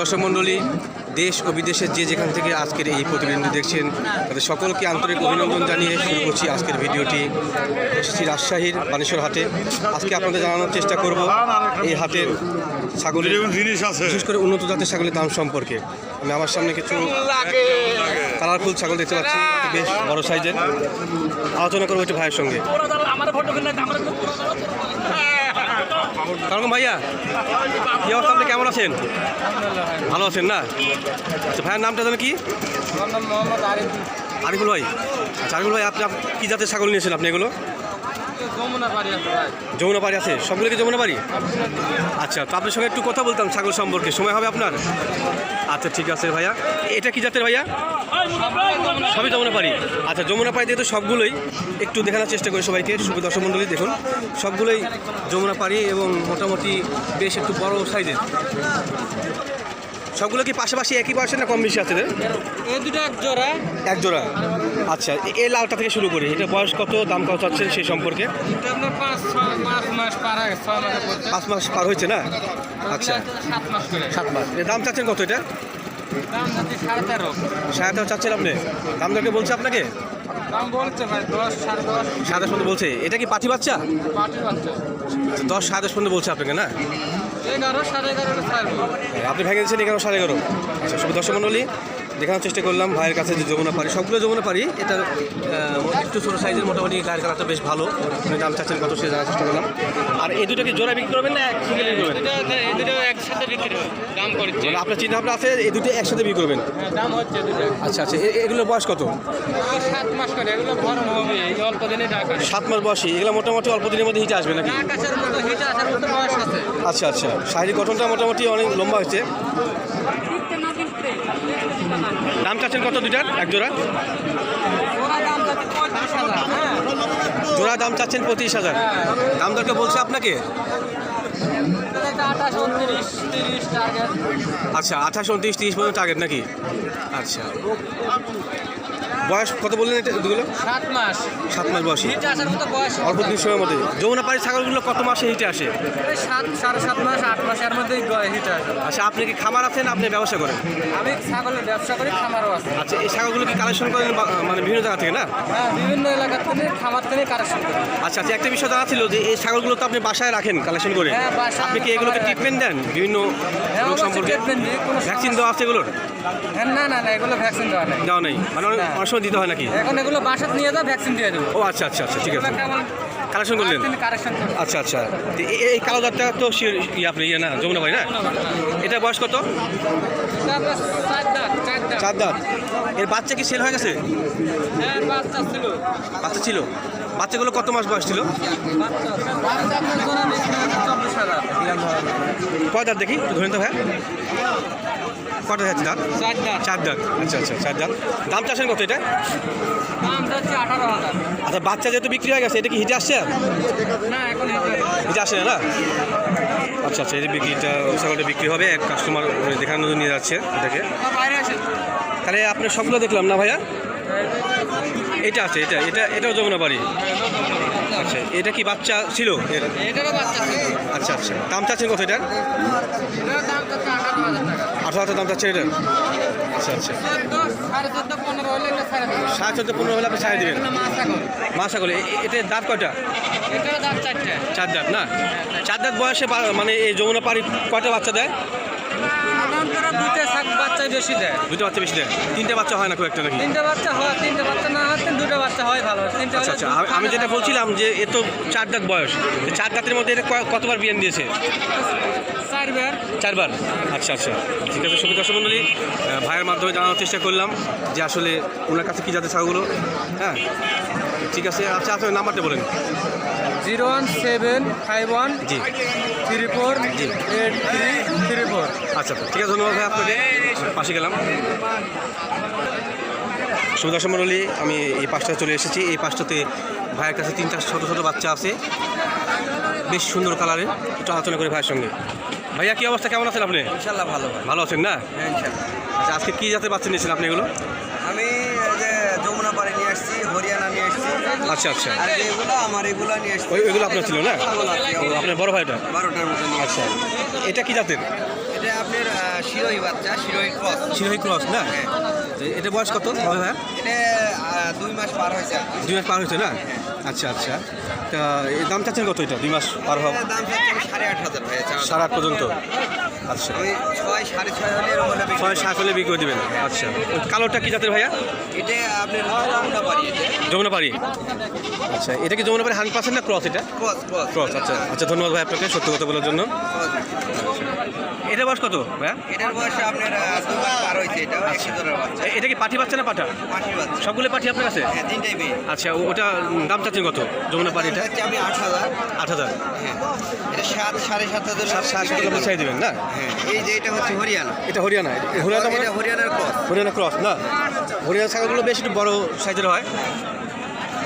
দর্শক মণ্ডলী দেশ ও বিদেশের যে যেখান থেকে আজকের এই প্রতিবেদনটি দেখছেন তাদের সকলকে আন্তরিক অভিনন্দন জানিয়ে শুরু করছি আজকের ভিডিওটি। এসেছি রাজশাহীর বানেশ্বর হাটে। আজকে আপনাদের জানানোর চেষ্টা করব এই হাটের ছাগলের জিনিস আছে। বিশেষ করে উন্নত জাতের ছাগলের দাম সম্পর্কে। আমি আমার সামনে কিছু কালারফুল ছাগল দেখতে পাচ্ছি বেশ বড় সাইজের। আলোচনা করব একটু ভাইয়ের সঙ্গে। কারণ ভাইয়া কি অবস্থা? আপনি কেমন আছেন? ভালো আছেন না? আচ্ছা ভাইয়ার নামটা জানেন কি? আরিফুল ভাই। আচ্ছা আরিফুল ভাই আপনি কী কি জাতের ছাগল নিয়েছেন আপনি এগুলো? যমুনা বাড়ি আছে সবগুলো কি যমুনা বাড়ি আচ্ছা তো আপনার সঙ্গে একটু কথা বলতাম ছাগল সম্পর্কে। সময় হবে আপনার? আচ্ছা ঠিক আছে ভাইয়া। এটা কি জাতের ভাইয়া? সবই যমুনা পাড়ি আচ্ছা যমুনা পাড়ি দিয়ে তো সবগুলোই একটু দেখানোর চেষ্টা করি সবাইকে দর্শক মণ্ডলী, দেখুন। সবগুলোই যমুনা পাড়ি এবং মোটামুটি বেশ একটু বড় সাইজের। সবগুলো কি পাশাপাশি একই বয়সের না কম বেশি আছে? এই দুটো এক জোড়া। এক জোড়া। আচ্ছা এ- এই লালটা থেকে শুরু করি। এটা বয়স কত দাম কত চাচ্ছেন সেই সম্পর্কে? পাঁচ মাস পার হয়েছে না? আচ্ছা। সাত মাস দাম চাচ্ছেন কত এটা? সাড়ে তেরো। সাড়ে তেরো চাচ্ছেন আপনি? দাম দরকে বলছে আপনাকে? সাড়ে দশ। পর্যন্ত বলছে। এটা কি পাঠি বাচ্চা? বাচ্চা। দশ সাড়ে দশ পর্যন্ত বলছে আপনাকে না? ছাড়বো। আপনি ভেঙে দিচ্ছেন এগারো সাড়ে এগারো। আচ্ছা দর্শক মণ্ডলী দেখানোর চেষ্টা করলাম ভাইয়ের কাছে যে যমুনা পারি সবগুলো যমুনা পারি এটা একটু ছোটো সাইজের মোটামুটি গায়ের কালারটা বেশ ভালো। দাম চাচ্ছেন কত সে জানার চেষ্টা করলাম। আর এই দুটোকে জোড়া বিক্রি করবেন না এক সিঙ্গেল করবেন এই দুটো একসাথে বিক্রি হবে। দাম করছে মানে আপনার চিন্তা ভাবনা আছে এই দুটো একসাথে বিক্রি করবেন? হ্যাঁ, দাম হচ্ছে দুটো। আচ্ছা আচ্ছা এ- এগুলোর বয়স কত? আর সাত মাস করে এগুলো ভরণ হবে এই অল্প দিনে টাকা সাত মাস বয়সী এগুলো মোটামুটি অল্প দিনের মধ্যে হিটে আসবে নাকি? আকাশের মতো হিটে আসার মতো বয়স আছে। আচ্ছা আচ্ছা শারীরিক গঠনটা মোটামুটি অনেক লম্বা হয়েছে। দাম চাচ্ছেন কত দুইটার এক জোড়া ওরা দাম যাচ্ছে পঁয়ত্রিশ হাজার হ্যাঁ জোড়া দাম চাচ্ছেন পঁচিশ হাজার। দাম দরকে বলছে আপনাকে? আঠাশ উনত্রিশ তিরিশ আচ্ছা আঠাশ উনত্রিশ তিরিশ পর্যন্ত টার্গেট নাকি? আচ্ছা। বয়স কত বললেন এটা দুগুলো সাত মাস। সাত মাস বয়সী। অল্প দিন সময়ের মধ্যে। যমুনা পাড়ি ছাগলগুলো কত মাসে হিটে আসে? সাত সাড়ে সাত মাস আট মাসের মধ্যেই হিটে আসে। আচ্ছা আপনি কি খামার আছেন? আপনি ব্যবসা করেন? আমি ছাগলের ব্যবসা করি খামারও আছে। আচ্ছা এই ছাগলগুলো কি কালেকশন করেন মানে বিভিন্ন জায়গা থেকে না? হ্যাঁ বিভিন্ন এলাকা থেকে খামার থেকে কারেকশন করি। আচ্ছা আচ্ছা একটা বিষয় জানা ছিল যে এই ছাগলগুলো তো আপনি বাসায় রাখেন কালেকশন করে। হ্যাঁ, বাসায় আপনি কি এগুলোকে ট্রিটমেন্ট দেন বিভিন্ন হ্যাঁ, রোগ অবশ্যই সম্পর্কে? treatment দিই, কোনো ভ্যাকসিন দেওয়া আছে এগুলোর? হ্যাঁ না না না এগুলো ভ্যাকসিন দেওয়া নেই। দেওয়া নেই? মানে অনেক না। অনেক সময় দিতে হয় নাকি? এখন এগুলো বাসাত নিয়ে যাও ভ্যাকসিন দিয়ে দেবো। ও আচ্ছা আচ্ছা আচ্ছা ঠিক আছে। কেমন কালেকশন করলেন? আচ্ছা আচ্ছা। এই কালো দাঁতটা তো ইয়ে আপনি ইয়ে না যমুনা ভাই না? এটা বয়স কত? চার দাঁত এর বাচ্চা কি সেল হয়ে গেছে? হ্যাঁ বাচ্চা ছিল। বাচ্চাগুলো কত মাস বয়স ছিল? কয় দাঁত দেখি ধরেন তো ভাই। কটা যাচ্ছে দাঁত? চার দাঁত। আচ্ছা আচ্ছা চার দাঁত। দাম চাষেন কত এটা? আচ্ছা বাচ্চা যেহেতু বিক্রি হয়ে গেছে এটা কি হিটে আসছে? হিটে আসছে না আচ্ছা আচ্ছা এটা বিক্রিটা ছাগলটা বিক্রি হবে এক কাস্টমার দেখানোর নিয়ে যাচ্ছে এটাকে। তাহলে আপনার সবগুলো দেখলাম না ভাইয়া? এটা আছে এটা এটা এটাও যমুনা বাড়ি। আচ্ছা এটা কি বাচ্চা ছিল? এর আচ্ছা আচ্ছা। দাম চাচ্ছেন কত এটার? আঠারো হাজার দাম চাচ্ছে এটার? আচ্ছা আচ্ছা। সাড়ে চোদ্দ পনেরো হলে এটা আপনি ছাড়ে দেবেন? মা ছাগল এটার দাঁত কয়টা? চার দাঁত না? চার দাঁত বয়সে মানে এই যমুনা পাড়ি কয়টা বাচ্চা দেয়? বাচ্চাই বেশি দেয়। দুটো বাচ্চা বেশি দেয়? তিনটে বাচ্চা হয় না খুব একটা নাকি? তিনটে বাচ্চা হয় তিনটে বাচ্চা না হচ্ছে দুটো বাচ্চা হয় ভালো। তিনটে আচ্ছা আচ্ছা আমি- আমি যেটা বলছিলাম যে এ তো চার দাঁত বয়স। চার দাঁতের মধ্যে এটা কয়- কতবার বিয়ান দিয়েছে? চারবার। চারবার? আচ্ছা আচ্ছা। ঠিক আছে সুবিধা দর্শক ভাইয়ের মাধ্যমে জানানোর চেষ্টা করলাম যে আসলে ওনার কাছে কী জাতের ছাগলগুলো। হ্যাঁ? ঠিক আছে আচ্ছা আপনার নাম্বারটা বলেন। Zero one seven five one জি। থ্রি ফোর জি। এইট থ্রি আচ্ছা ঠিক আছে ধন্যবাদ ভাই আপনাকে। পাশে গেলাম। সুদর্শন মণ্ডলী আমি এই পাঁচটায় চলে এসেছি। এই পাঁচটাতে ভাইয়ের কাছে তিনটা ছোটো ছোটো বাচ্চা আছে। বেশ সুন্দর কালারের একটু আলোচনা করি ভাইয়ের সঙ্গে। ভাইয়া কী অবস্থা? কেমন আছেন আপনি? ইনশাল্লাহ ভালো ভালো আছেন না? হ্যাঁ আচ্ছা আজকে কী জাতের বাচ্চা নিয়েছেন আপনি এগুলো? আমি যমুনা পাড়ে নিয়ে আসছি হরিয়ানা নিয়ে আসছি। আচ্ছা আচ্ছা। আর এগুলো আমার এগুলো নিয়ে আসছি। ওইগুলো আপনার ছিল না? আপনার বড় ভাইটা? বারোটার মতো আচ্ছা। এটা কি জাতের? আপনার শিরোহী বাচ্চা শিরোহী ক্রস শিরোহী ক্রস না? হ্যাঁ। এটা বয়স কত? হবে ভাইয়া এটা আহ, দুই মাস পার হয়েছে দুই মাস পার হয়েছে না? আচ্ছা আচ্ছা। তা দাম চাচ্ছেন কত এটা? দুই মাস পার হওয়া দাম সাড়ে আট হাজার সাড়ে আট পর্যন্ত? আচ্ছা। ছয় সাড়ে ছয় হলে ছয় সাত হলে বিক্রি করে দেবেন। আচ্ছা। কালোটা কি জাতের ভাইয়া? এটা যমুনা পারি যমুনাপাড়ি। আচ্ছা এটা কি যমুনাপাড়ি হান্ড পার্সেন্ট না ক্রস এটা? ক্রস ক্রস ক্রস আচ্ছা। আচ্ছা ধন্যবাদ ভাই আপনাকে সত্য কথা বলার জন্য। এটা বয়স কত এটার বয়স আপনার পার হয়েছে এটা একশো ধরার বাচ্চা। এটা কি পাঠি বাচ্চা না পাঠা? বাচ্চা। সবগুলো পাঠি আপনার কাছে? হ্যাঁ তিনটাই মেয়ে। আচ্ছা ওটা দাম চাচ্ছেন কত? যমুনাপাড়ি এটা? আমি আট হাজার। আট হাজার। হ্যাঁ। এটা সাত সাড়ে সাত হাজার সাত সাত হাজার আপনি চাই দেবেন না? হ্যাঁ এই যে এটা হচ্ছে হরিয়ানা। এটা হরিয়ানা হরিয়ানা মানে? হরিয়ানার ক্রস হরিয়ানা ক্রস না? হরিয়ানা ছাগলগুলো বেশ একটু বড় সাইজের হয়।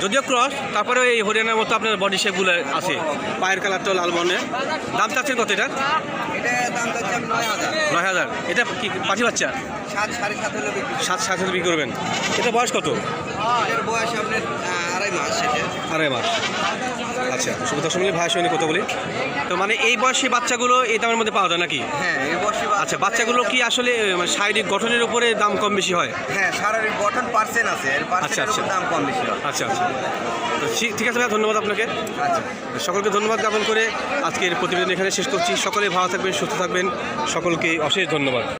যদিও ক্রস তারপরে এই হরিয়ানার মতো আপনার বডি শেপগুলো আছে। পায়ের কালারটা লাল বর্ণের। দাম চাচ্ছেন কত এটা নয় হাজার। এটা কি পাঠি বাচ্চা? সাত সাত হাজার বিক্রি করবেন। এটা বয়স কত? আড়াই মাস। আচ্ছা সুবিধা সঙ্গে সঙ্গে কথা বলি। তো মানে এই বয়সী বাচ্চাগুলো এই দামের মধ্যে পাওয়া যায় নাকি? হ্যাঁ এই বয়সী আচ্ছা বাচ্চাগুলো কি আসলে মানে শারীরিক গঠনের উপরে দাম কম বেশি হয়? হ্যাঁ শারীরিক গঠন পার্সেন্ট আছে আচ্ছা আচ্ছা। দাম কম বেশি হয়। আচ্ছা আচ্ছা। তো ঠিক- ঠিক আছে ভাই ধন্যবাদ আপনাকে। আচ্ছা। সকলকে ধন্যবাদ জ্ঞাপন করে আজকের প্রতিবেদন এখানে শেষ করছি। সকলে ভালো থাকবেন সুস্থ থাকবেন। সকলকে অশেষ ধন্যবাদ।